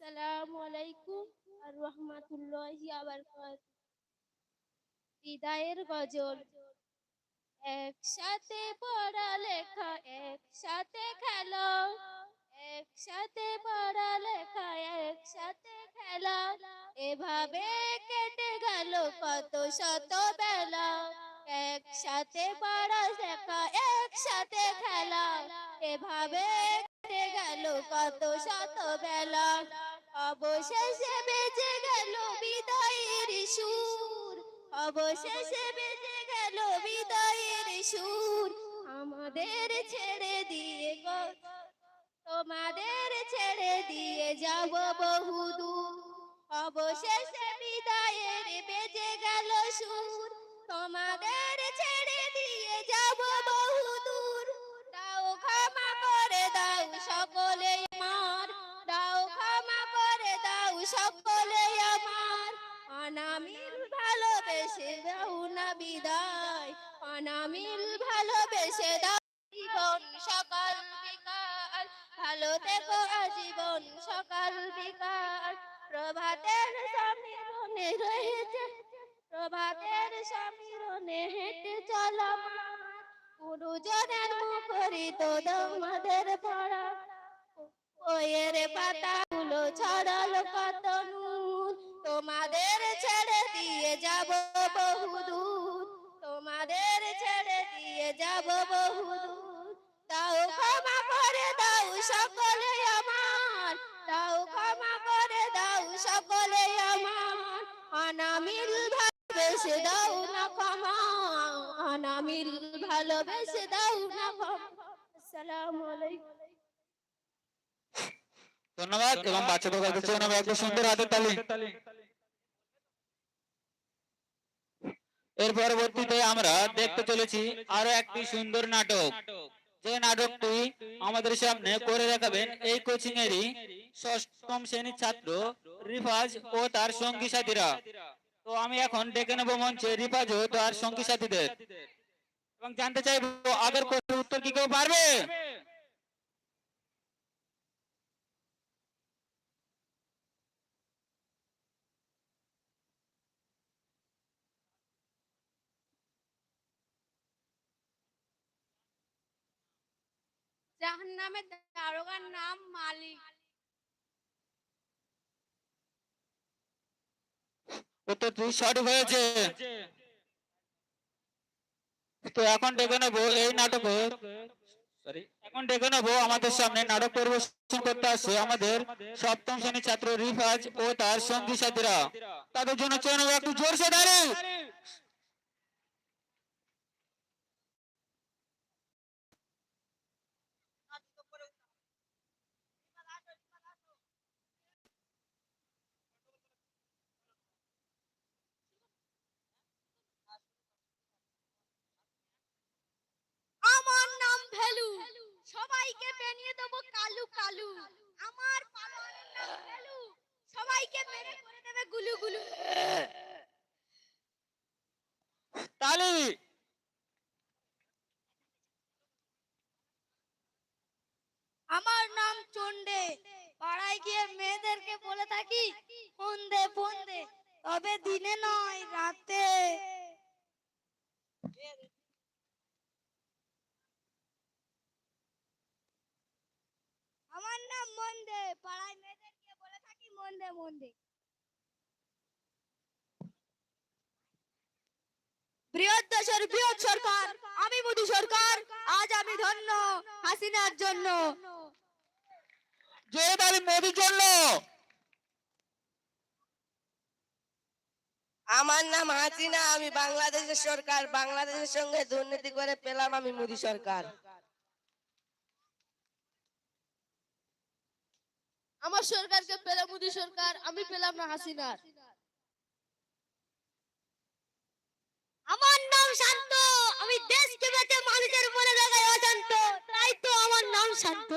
আসসালামু আর রহমাতুল্লাহি আবার বিদায়ের গজল। একসাথে পড়ালেখা, একসাথে খেলা, একসাথে পড়ালেখা, একসাথে খেলা। এভাবে কেটে গেল কত শত বেলা। একসাথে পড়ালেখা, একসাথে খেলা। এভাবে কেটে গেল কত শত বেলা। অবশেষে বেজে গেল বিদায়ের সুর। অবশেষে বেজে গেল বিদায়ের সুর। আমাদের ছেড়ে দিয়ে তোমাদের ছেড়ে দিয়ে যাব বহু বহুদূর। অবশেষে বিদায়ের বেজে গেল সুর। তোমাদের ছেড়ে দিয়ে যাব বহু বহুদূর। দাও ক্ষমা করে দাও সকলে সকলে আমার। অনামিল ভালোবেসে দাও না বিদায়। অনামিল ভালোবেসে দাও জীবন সকাল বিকাল। ভালো থেকো আজীবন সকাল বিকাল। প্রভাতের সমীরণে রয়েছে। প্রভাতের সমীরণে হেঁটে চলা গুরুজনের মুখরিত তোমাদের পড়া বইয়ের পাতাগুলো ছড়ালো কত নূর তোমাদের ছেড়ে দিয়ে যাব বহুদূর। তোমাদের ছেড়ে দিয়ে যাব বহুদূর। দাও ক্ষমা করে দাও সকলে আমার। দাও ক্ষমা করে দাও সকলে আমার। অনামিল ভালোবেসে দাও না ক্ষমা। অনামিল ভালোবেসে দাও না ক্ষমা। আসসালামু আলাইকুম। ধন্যবাদ এবং বাচ্চাদের কাছে একটা সুন্দর হাতের তালি। এর পরবর্তীতে আমরা দেখতে চলেছি আরও একটি সুন্দর নাটক। যে নাটকটি আমাদের সামনে করে দেখাবেন এই কোচিং এরই ষষ্ঠম শ্রেণির ছাত্র রিফাজ ও তার সঙ্গী সাথীরা। তো আমি এখন ডেকে নেব মঞ্চে রিফাজ ও তার সঙ্গী সাথীদের। এবং জানতে চাইব আগের কোশ্চেনের উত্তর কি কেউ পারবে? জাহান্নামের দারোগার নাম মালিক। উত্তরটি সঠিক হয়েছে। তো এখন ডেকে নেব এই নাটক। সরি এখন ডেকে নেব আমাদের সামনে নাটক পরিবেশন করতে আসছে আমাদের সপ্তম শ্রেণির ছাত্র রিফাজ ও তার সঙ্গী সাথীরা। তাদের জন্য চেয়ে নেব একটু জোরসে দাঁড়িয়ে আমার নাম ভেলু সবাইকে বানিয়ে দেবো কালু কালু। আমার পালনের নাম ভেলু সবাইকে মেরে করে দেবে গুলু গুলু। তালি। আমার নাম চন্ডে পাড়ায় গিয়ে মেয়েদেরকে বলে থাকি ফোন দে ফোন দে। তবে দিনে নয় রাতে। আমার নাম মন্দে পাড়ায় মেয়েদেরকে বলে থাকি মন্দে মন্দে। বৃহৎ সরকার আমি মোদী সরকার আজ আমি ধন্য হাসিনার জন্য। মোদির জন্য। আমার নাম হাসিনা আমি বাংলাদেশের সরকার বাংলাদেশের সঙ্গে দুর্নীতি করে পেলাম আমি মোদী সরকার। আমার সরকারকে পেলাম মোদি সরকার, আমি পেলাম না হাসিনার। আমার নাম শান্ত, আমি দেশকে বেঁচে মানুষের মনে লাগাই অশান্ত, তাই তো আমার নাম শান্ত।